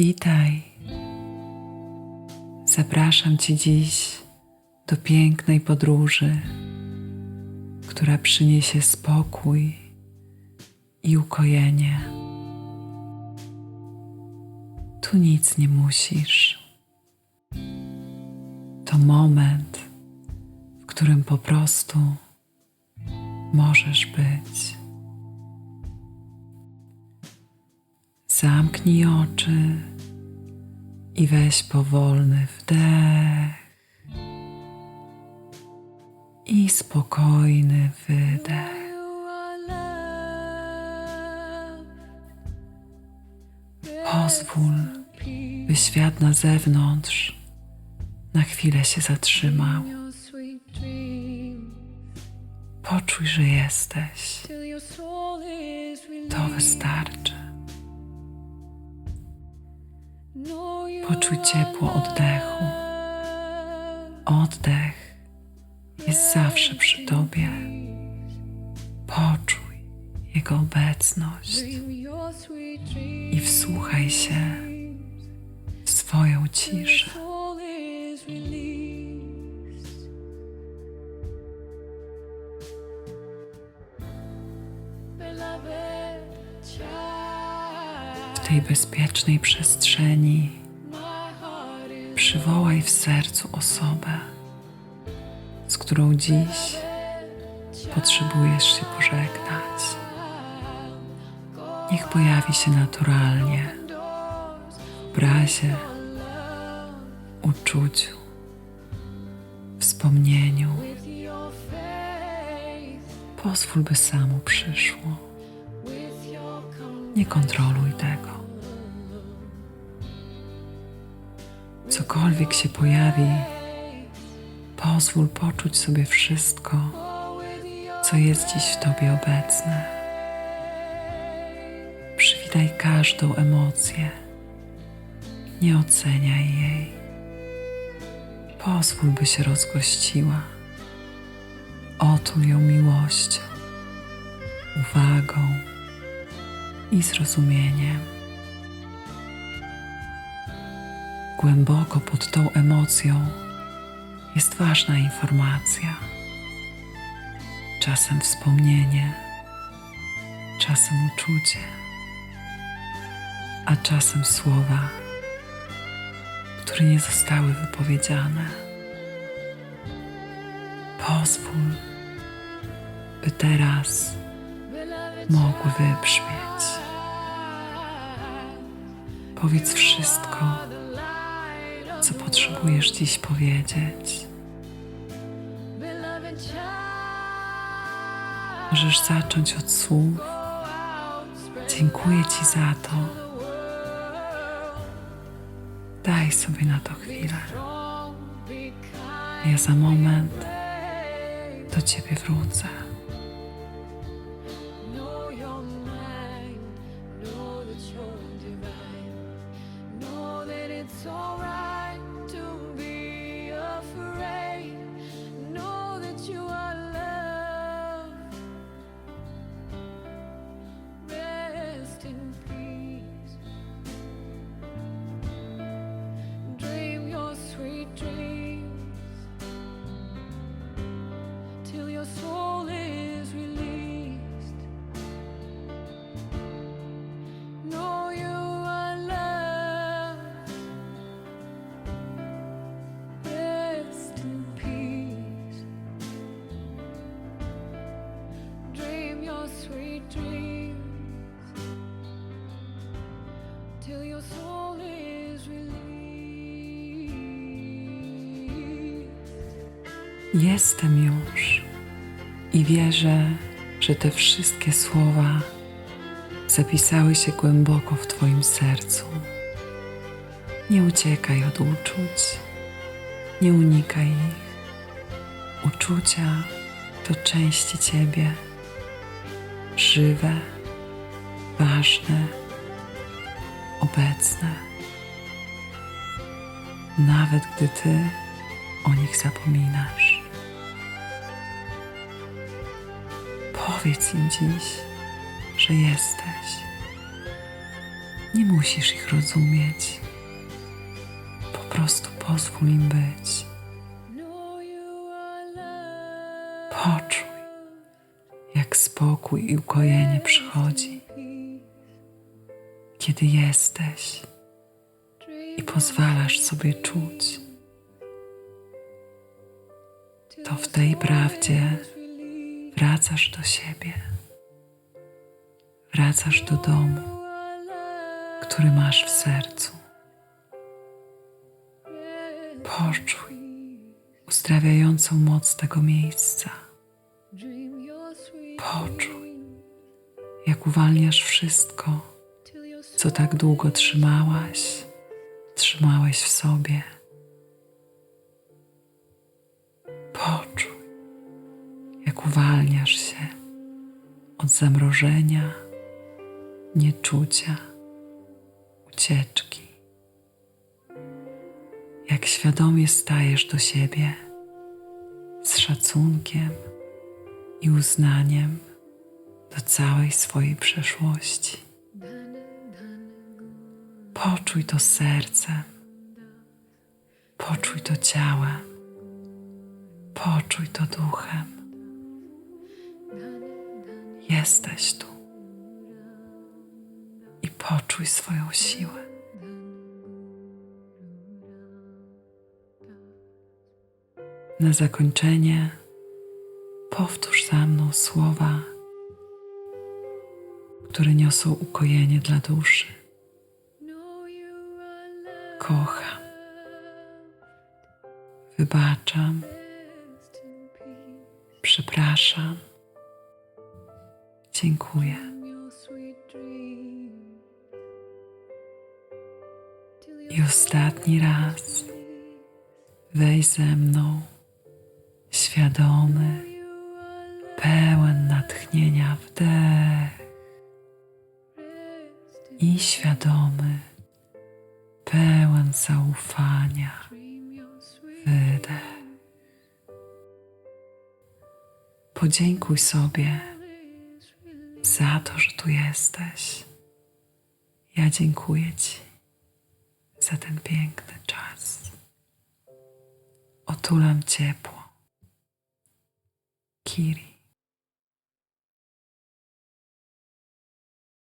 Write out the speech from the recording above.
Witaj. Zapraszam Cię dziś do pięknej podróży, która przyniesie spokój i ukojenie. Tu nic nie musisz. To moment, w którym po prostu możesz być. Zamknij oczy i weź powolny wdech i spokojny wydech. Pozwól, by świat na zewnątrz na chwilę się zatrzymał. Poczuj, że jesteś. To wystarczy. Poczuj ciepło oddechu. Oddech jest zawsze przy Tobie. Poczuj Jego obecność i wsłuchaj się w swoją ciszę. W tej bezpiecznej przestrzeni przywołaj w sercu osobę, z którą dziś potrzebujesz się pożegnać. Niech pojawi się naturalnie w obrazie, uczuciu, wspomnieniu. Pozwól, by samo przyszło. Nie kontroluj tego. Cokolwiek się pojawi, pozwól poczuć sobie wszystko, co jest dziś w Tobie obecne. Przywitaj każdą emocję. Nie oceniaj jej. Pozwól, by się rozgościła. Otul ją miłością, uwagą i zrozumieniem. Głęboko pod tą emocją jest ważna informacja. Czasem wspomnienie, czasem uczucie, a czasem słowa, które nie zostały wypowiedziane. Pozwól, by teraz mogły wybrzmieć. Powiedz wszystko, co potrzebujesz dziś powiedzieć. Możesz zacząć od słów. Dziękuję Ci za to. Daj sobie na to chwilę. Ja za moment do Ciebie wrócę. Jestem już i wierzę, że te wszystkie słowa zapisały się głęboko w Twoim sercu. Nie uciekaj od uczuć, nie unikaj ich. Uczucia to części Ciebie, żywe, ważne, obecne. Nawet gdy Ty o nich zapominasz. Powiedz im dziś, że jesteś. Nie musisz ich rozumieć. Po prostu pozwól im być. Poczuj, jak spokój i ukojenie przychodzi, kiedy jesteś i pozwalasz sobie czuć. To w tej prawdzie wracasz do siebie. Wracasz do domu, który masz w sercu. Poczuj uzdrawiającą moc tego miejsca. Poczuj, jak uwalniasz wszystko, co tak długo trzymałaś, trzymałeś w sobie. Zamrożenia, nieczucia, ucieczki. Jak świadomie stajesz do siebie z szacunkiem i uznaniem do całej swojej przeszłości. Poczuj to sercem, poczuj to ciałem, poczuj to duchem. Jesteś tu i poczuj swoją siłę. Na zakończenie powtórz za mną słowa, które niosą ukojenie dla duszy. Kocham, wybaczam, przepraszam, dziękuję. I ostatni raz weź ze mną, świadomy, pełen natchnienia wdech i świadomy, pełen zaufania wydech. Podziękuj sobie. Za to, że tu jesteś. Ja dziękuję Ci za ten piękny czas. Otulam ciepło. Kiri.